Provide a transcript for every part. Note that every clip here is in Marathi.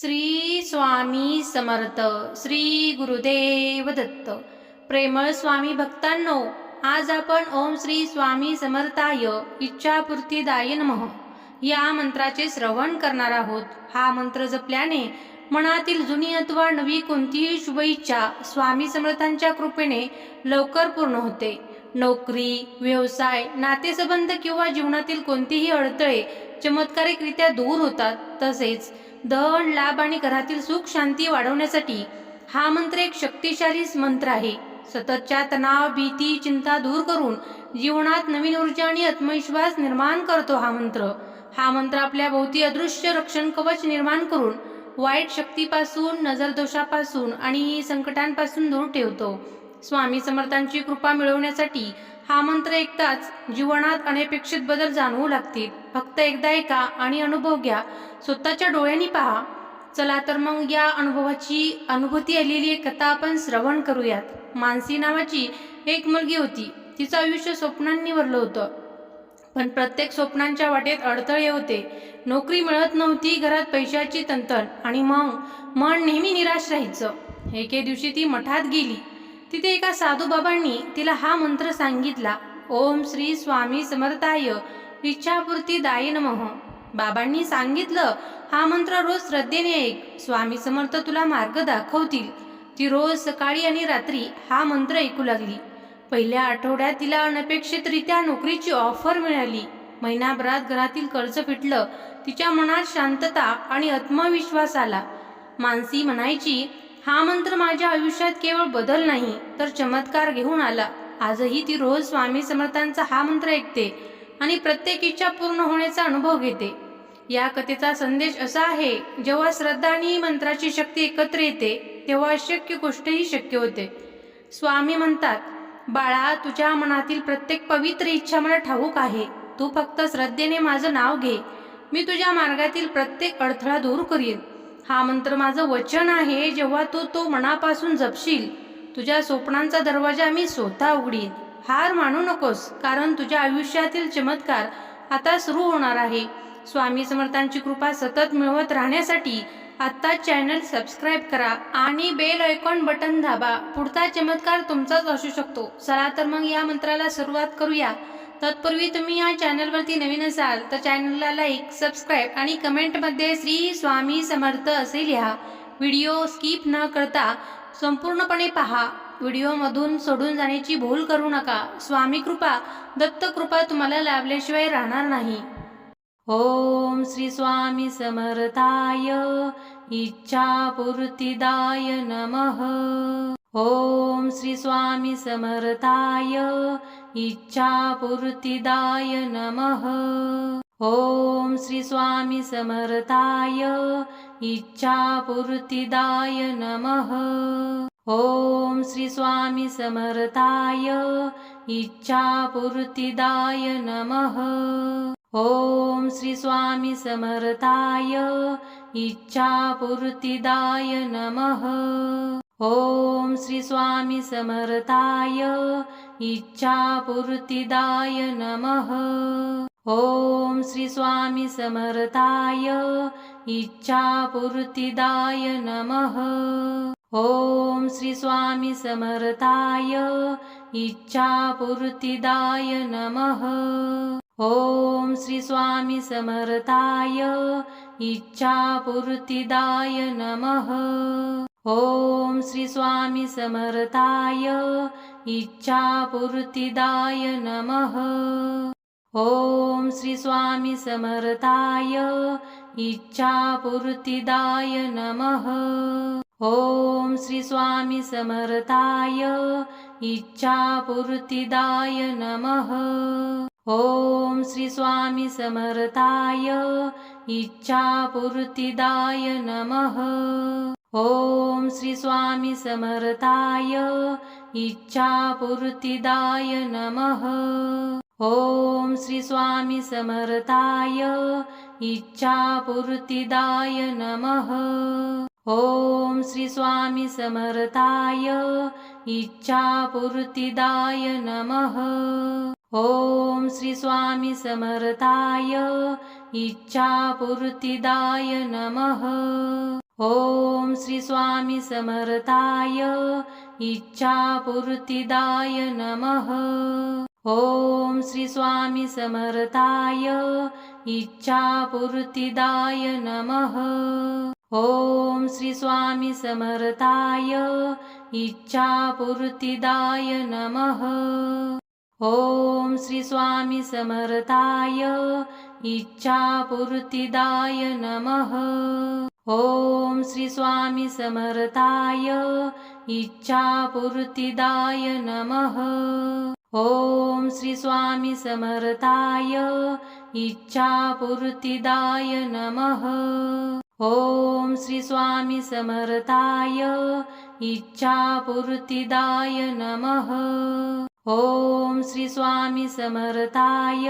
श्री स्वामी समर्थ श्री गुरुदेव दत्त. प्रेमळ स्वामी भक्तांनो आज आपण ओम श्री स्वामी समर्थाय इच्छापूर्तीदाय नमः. या मंत्राचे श्रवण करणार आहोत. हा मंत्र जपल्याने मनातील जुनी अथवा नवी कोणतीही शुभ इच्छा स्वामी समर्थांच्या कृपेने लवकर पूर्ण होते. नोकरी व्यवसाय नातेसंबंध किंवा जीवनातील कोणतेही अडथळे चमत्कारिकरित्या दूर होतात. तसेच धन लाभ आणि घरातील सुख शांती वाढवण्यासाठी हा मंत्र एक शक्तिशाली मंत्र आहे. सततच्या तणाव भीती चिंता दूर करून जीवनात नवीन ऊर्जा आणि आत्मविश्वास निर्माण करतो हा मंत्र. हा मंत्र आपल्या भोवती अदृश्य रक्षण कवच निर्माण करून वाईट शक्तीपासून नजरदोषापासून आणि संकटांपासून दूर ठेवतो. स्वामी समर्थांची कृपा मिळवण्यासाठी हा मंत्र ऐकताच जीवनात अनपेक्षित बदल जाणवू लागतील. फक्त एकदा ऐका आणि अनुभव घ्या. स्वतःच्या डोळ्यांनी पहा. चला तर मग या अनुभवाची अनुभूती आलेली एक कथा आपण श्रवण करूयात. मानसी नावाची एक मुलगी होती. तिचं आयुष्य स्वप्नांनी भरलं होतं. पण प्रत्येक स्वप्नांच्या वाटेत अडथळे होते. नोकरी मिळत नव्हती घरात पैशाची तंतन आणि मग मन नेहमी निराश राहायचं. एके दिवशी ती मठात गेली. तिथे एका साधू बाबांनी तिला हा मंत्र सांगितला ओम श्री स्वामी समर्थाय इच्छापूर्ती दायी नमः. बाबांनी सांगितलं हा मंत्र रोज श्रद्धेने ऐक स्वामी समर्थ तुला मार्ग दाखवतील. ती रोज सकाळी आणि रात्री हा मंत्र ऐकू लागली. पहिल्या आठवड्यात तिला अनपेक्षितरित्या नोकरीची ऑफर मिळाली. महिनाभरात घरातील कर्ज फिटलं तिच्या मनात शांतता आणि आत्मविश्वास आला. मानसी म्हणायची हा मंत्र माझ्या आयुष्यात केवळ बदल नाही तर चमत्कार घेऊन आला. आजही ती रोज स्वामी समर्थांचा हा मंत्र ऐकते आणि प्रत्येक इच्छा पूर्ण होण्याचा अनुभव घेते. या कथेचा संदेश असा आहे जेव्हा श्रद्धा आणि मंत्राची शक्ती एकत्र येते तेव्हा अशक्य गोष्टही शक्य होते. स्वामी म्हणतात बाळा तुझ्या मनातील प्रत्येक पवित्र इच्छा मला ठाऊक आहे. तू फक्त श्रद्धेने माझं नाव घे. मी तुझ्या मार्गातील प्रत्येक अडथळा दूर करीन. हा मंत्र माझं वचन आहे जेव्हा तू तो मनापासून जपशील तुझ्या स्वप्नांचा दरवाजा मी स्वतः उघडीन. हार मानू नकोस कारण तुझ्या आयुष्यातील चमत्कार आता सुरू होणार आहे. स्वामी समर्थांची कृपा सतत मिळवत राहण्यासाठी आत्ता चॅनल सबस्क्राईब करा आणि बेल आयकॉन बटन दाबा. पुढचा चमत्कार तुमचाच असू शकतो. चला तर मग या मंत्राला सुरुवात करूया. तत्पूर्वी तुम्ही या चॅनलवरती नवीन असाल तर चॅनलला लाईक सबस्क्राईब आणि कमेंटमध्ये श्री स्वामी समर्थ असे लिहा. व्हिडिओ स्किप न करता संपूर्णपणे पहा. व्हिडिओमधून सोडून जाण्याची भूल करू नका. स्वामी कृपा दत्त कृपा तुम्हाला लाभल्याशिवाय राहणार नाही. ओम श्री स्वामी समर्थाय. इच्छापूर्तिदाय नमः. ओम श्री स्वामी समर्थाय. इच्छापूर्तिदाय नमः। ओम श्री स्वामी समर्थाय इच्छापूर्तिदाय नमः। ओम श्री स्वामी समर्थाय इच्छापूर्तिदाय नमः। ओम श्री स्वामी समर्थाय इच्छापूर्तिदाय नमः। ओम श्री स्वामी समर्थाय इच्छापूर्तिदाय नमः. ओम श्री स्वामी समर्थाय इच्छापूर्तिदाय नमः. ओम श्री स्वामी समर्थाय इच्छापूर्तिदाय नमः. ओम श्री स्वामी समर्थाय इच्छापूर्तिदाय नमः. स्वामी समर्थाय इच्छापूर्तिदाय नमः। ओम श्री स्वामी समर्थाय इच्छापूर्तिदाय नमः। ओम श्री स्वामी समर्थाय इच्छापूर्तिदाय नमः। ओम श्री स्वामी समर्थाय इच्छापूर्तिदाय नमः ओम श्री स्वामी समर्थाय इच्छापूर्तिदाय नमः। ओम श्री स्वामी समर्थाय इच्छापूर्तिदाय नमः। ओम श्री स्वामी समर्थाय इच्छापूर्तिदाय नमः। ओम श्री स्वामी समर्थाय इच्छापूर्तिदाय नमः ओम श्री स्वामी समर्थाय इच्छापूर्तिदाय नमः. ओम श्री स्वामी समर्थाय इच्छापूर्तिदाय नमः. ओम श्री स्वामी समर्थाय इच्छापूर्तिदाय नमः. ओम श्री स्वामी समर्थाय इच्छापूर्तिदाय नमः. ओम श्री स्वामी समर्थाय इच्छापूर्तिदाय नमः। ओम श्री स्वामी समर्थाय इच्छापूर्तिदाय नमः। ओम श्री स्वामी समर्थाय इच्छापूर्तिदाय नमः। ओम श्री स्वामी समर्थाय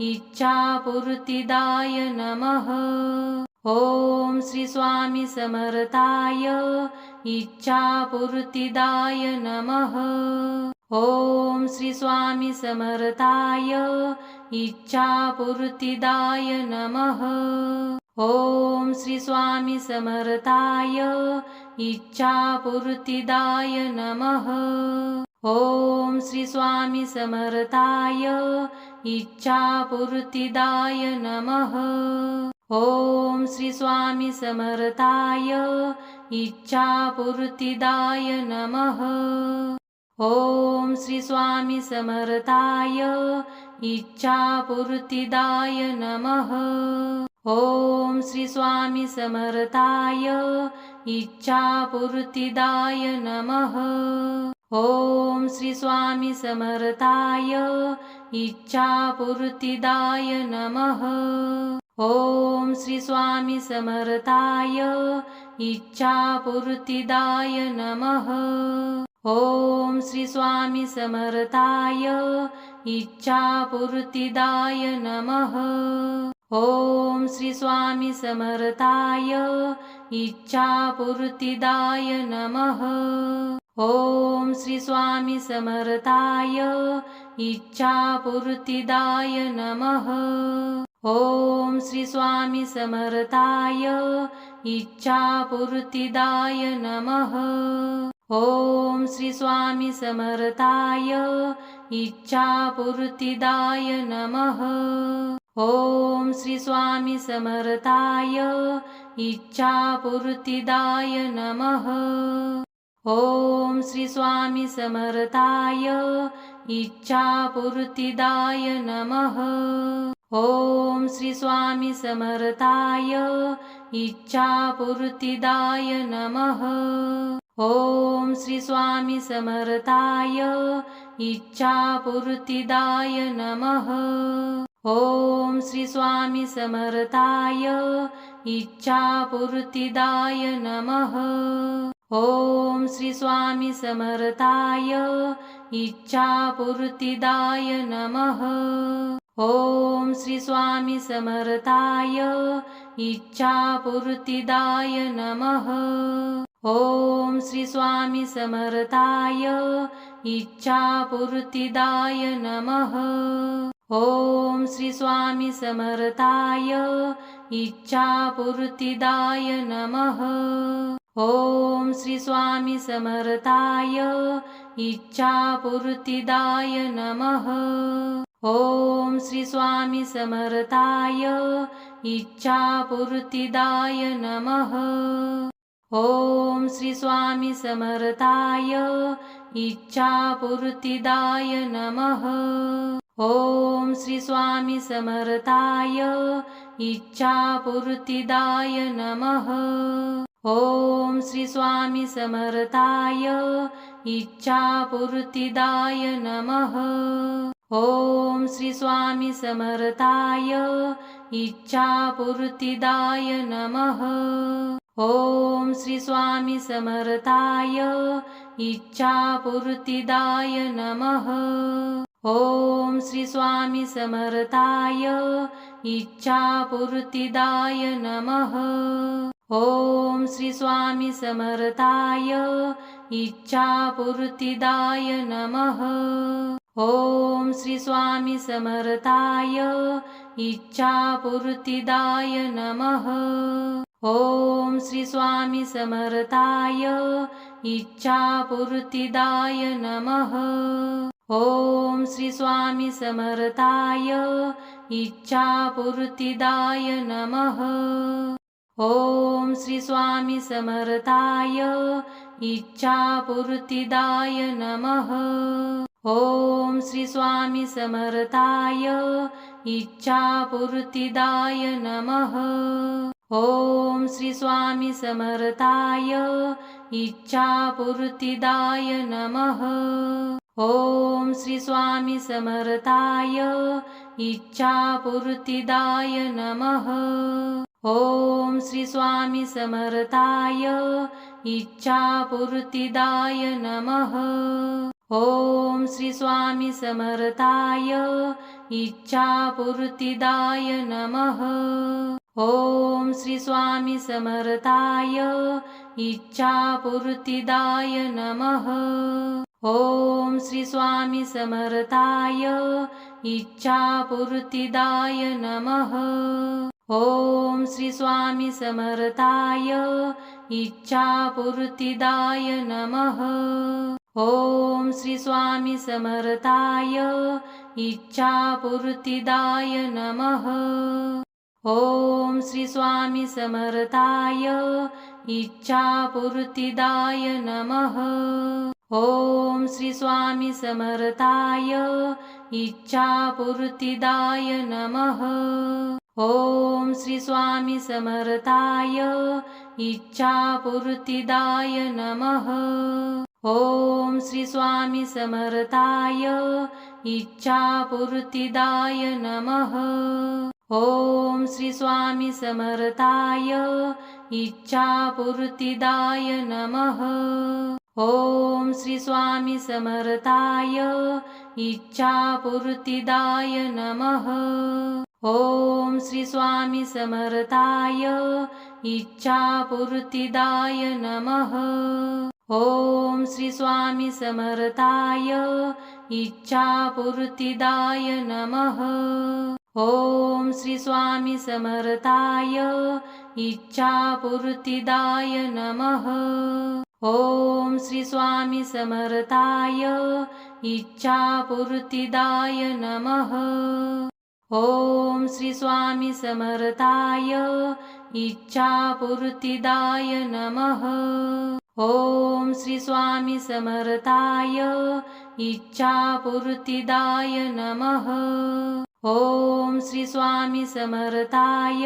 इच्छापूर्तिदाय नमः। ओम श्री स्वामी समर्थाय इच्छापूर्तिदाय नमः। ओम श्री स्वामी समर्थाय इच्छापूर्तिदाय नमः। ओम श्री स्वामी समर्थाय इच्छापूर्तिदाय नमः। ओम श्री स्वामी समर्थाय इच्छापूर्तिदाय नमः। ओम श्री स्वामी समर्थाय इच्छापूर्तिदाय नमः। ओम श्री स्वामी समर्थाय इच्छापूर्तिदाय नमः। ओम श्री स्वामी समर्थाय इच्छापूर्तिदाय नमः। ओम श्री स्वामी समर्थाय इच्छापूर्तिदाय नमः। ओम श्री स्वामी समर्थाय इच्छापूर्तिदाय नमः। ओम श्री स्वामी समर्थाय इच्छापूर्तिदाय नमः। ओम श्री स्वामी समर्थाय इच्छापूर्तिदाय नमः। ओम श्री स्वामी समर्थाय इच्छापूर्तिदाय नमः। ओम श्री स्वामी समर्थाय इच्छापूर्तिदाय नमः। ओम श्री स्वामी समर्थाय इच्छापूर्तिदाय नमः। ओम श्री स्वामी समर्थाय इच्छापूर्तिदाय नमः। ओम श्री स्वामी समर्थाय इच्छापूर्तिदाय नमः। ओम श्री स्वामी समर्थाय इच्छापूर्तिदाय नमः. ओम श्री स्वामी समर्थाय इच्छापूर्तिदाय नमः. ओम श्री स्वामी समर्थाय इच्छापूर्तिदाय नमः. ओम श्री स्वामी समर्थाय इच्छापूर्तिदाय नमः. ओम श्री स्वामी समर्थाय इच्छापूर्तिदाय नमः। ओम श्री स्वामी समर्थाय इच्छापूर्तिदाय नमः। ओम श्री स्वामी समर्थाय इच्छापूर्तिदाय नमः। ओम श्री स्वामी समर्थाय इच्छापूर्तिदाय नमः। ओम श्री स्वामी समर्थाय इच्छापूर्तिदाय नमः। ओम श्री स्वामी समर्थाय इच्छापूर्तिदाय नमः। ओम श्री स्वामी समर्थाय इच्छापूर्तिदाय नमः। ओम श्री स्वामी समर्थाय इच्छापूर्तिदाय नमः। ओम श्री स्वामी समर्थाय इच्छापूर्तिदाय नमः. ओम श्री स्वामी समर्थाय इच्छापूर्तिदाय नमः. ओम श्री स्वामी समर्थाय इच्छापूर्तिदाय नमः. ओम श्री स्वामी समर्थाय इच्छापूर्तिदाय नमः. ओम श्री स्वामी समर्थाय इच्छापूर्तिदाय नमः। ओम श्री स्वामी समर्थाय इच्छापूर्तिदाय नमः। ओम श्री स्वामी समर्थाय इच्छापूर्तिदाय नमः। ओम श्री स्वामी समर्थाय इच्छापूर्तिदाय नमः ओम श्री स्वामी समर्थाय इच्छापूर्तिदाय नमः। ओम श्री स्वामी समर्थाय इच्छापूर्तिदाय नमः। ओम श्री स्वामी समर्थाय इच्छापूर्तिदाय नमः। ओम श्री स्वामी समर्थाय इच्छापूर्तिदाय नमः। ओम श्री स्वामी समर्थाय इच्छापूर्तिदाय नमः। ओम श्री स्वामी समर्थाय इच्छापूर्तिदाय नमः। ओम श्री स्वामी समर्थाय इच्छापूर्तिदाय नमः। ओम श्री स्वामी समर्थाय इच्छापूर्तिदाय नमः। ओम श्री स्वामी समर्थाय इच्छापूर्तिदाय नमः। ओम श्री स्वामी समर्थाय इच्छापूर्तिदाय नमः। ओम श्री स्वामी समर्थाय इच्छापूर्तिदाय नमः। ओम श्री स्वामी समर्थाय इच्छापूर्तिदाय नमः ओम श्री स्वामी समर्थाय इच्छापूर्तिदाय नमः. ओम श्री स्वामी समर्थाय इच्छापूर्तिदाय नमः. ओम श्री स्वामी समर्थाय इच्छापूर्तिदाय नमः. ओम श्री स्वामी समर्थाय इच्छापूर्तिदाय नमः. ओम श्री स्वामी समर्थाय इच्छापूर्तिदाय नमः। ओम श्री स्वामी समर्थाय इच्छापूर्तिदाय नमः। ओम श्री स्वामी समर्थाय इच्छापूर्तिदाय नमः। ओम श्री स्वामी समर्थाय इच्छापूर्तिदाय नमः। श्री स्वामी समर्थाय इच्छापूर्तिदाय नमः। ओम श्री स्वामी समर्थाय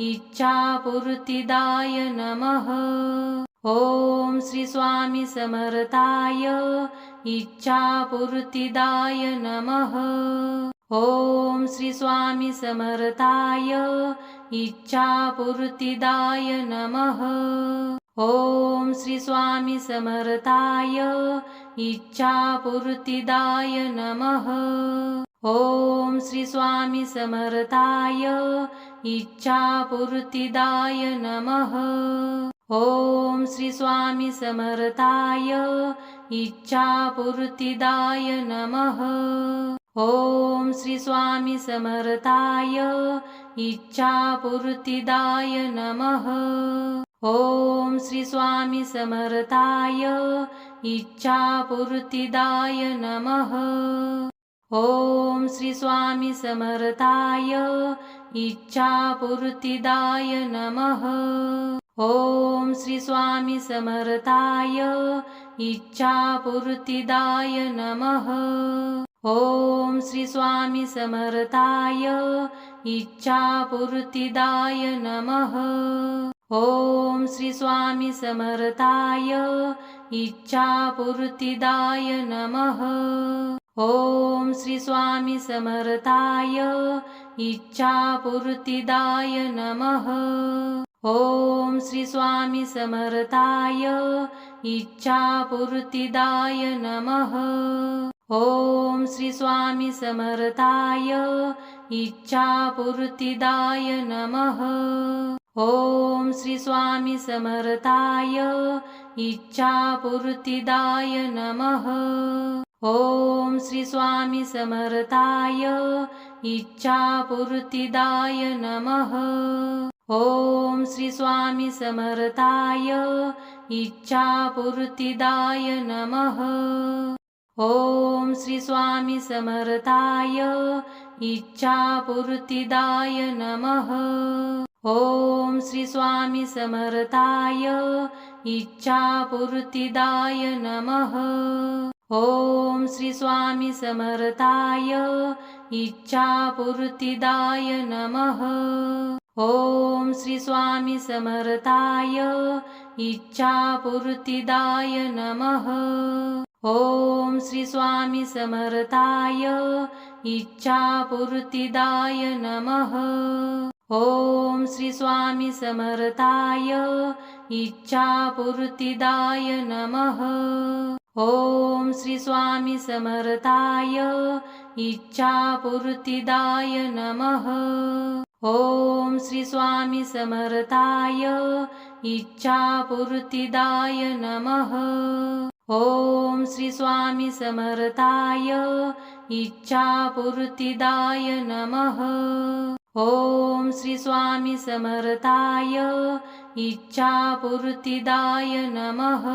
इच्छापूर्तिदाय नमः। ओम श्री स्वामी समर्थाय इच्छापूर्तिदाय नमः। ओम श्री स्वामी समर्थाय इच्छापूर्तिदाय नमः ओम श्री स्वामी समर्थाय इच्छापूर्तिदाय नमः। ओम श्री स्वामी समर्थाय इच्छापूर्तिदाय नमः। ओम श्री स्वामी समर्थाय इच्छापूर्तिदाय नमः। ओम श्री स्वामी समर्थाय इच्छापूर्तिदाय नमः। ओम श्री स्वामी समर्थाय इच्छापूर्तिदाय नमः। ओम श्री स्वामी समर्थाय इच्छापूर्तिदाय नमः। ओम श्री स्वामी समर्थाय इच्छापूर्तिदाय नमः। ओम श्री स्वामी समर्थाय इच्छापूर्तिदाय नमः ओम श्री स्वामी समर्थाय इच्छापूर्तिदाय नमः. ओम श्री स्वामी समर्थाय इच्छापूर्तिदाय नमः. ओम श्री स्वामी समर्थाय इच्छापूर्तिदाय नमः. ओम श्री स्वामी समर्थाय इच्छापूर्तिदाय नमः. ओम श्री स्वामी समर्थाय इच्छापूर्तिदाय नमः. ओम श्री स्वामी समर्थाय इच्छापूर्तिदाय नमः. ओम श्री स्वामी समर्थाय इच्छापूर्तिदाय नमः. ओम श्री स्वामी समर्थाय इच्छापूर्तिदाय नमः. ओम श्री स्वामी समर्थाय इच्छापूर्तिदाय नमः. ओम श्री स्वामी समर्थाय इच्छापूर्तिदाय नमः. ओम श्री स्वामी समर्थाय इच्छापूर्तिदाय नमः. ओम श्री स्वामी समर्थाय इच्छापूर्तिदाय नमः. ओम श्री स्वामी समर्थाय इच्छापूर्तिदाय नमः। ओम श्री स्वामी समर्थाय इच्छापूर्तिदाय नमः। ओम श्री स्वामी समर्थाय इच्छापूर्तिदाय नमः। ओम श्री स्वामी समर्थाय इच्छापूर्तिदाय नमः। ओम श्री स्वामी समर्थाय इच्छापूर्तिदाय नमः.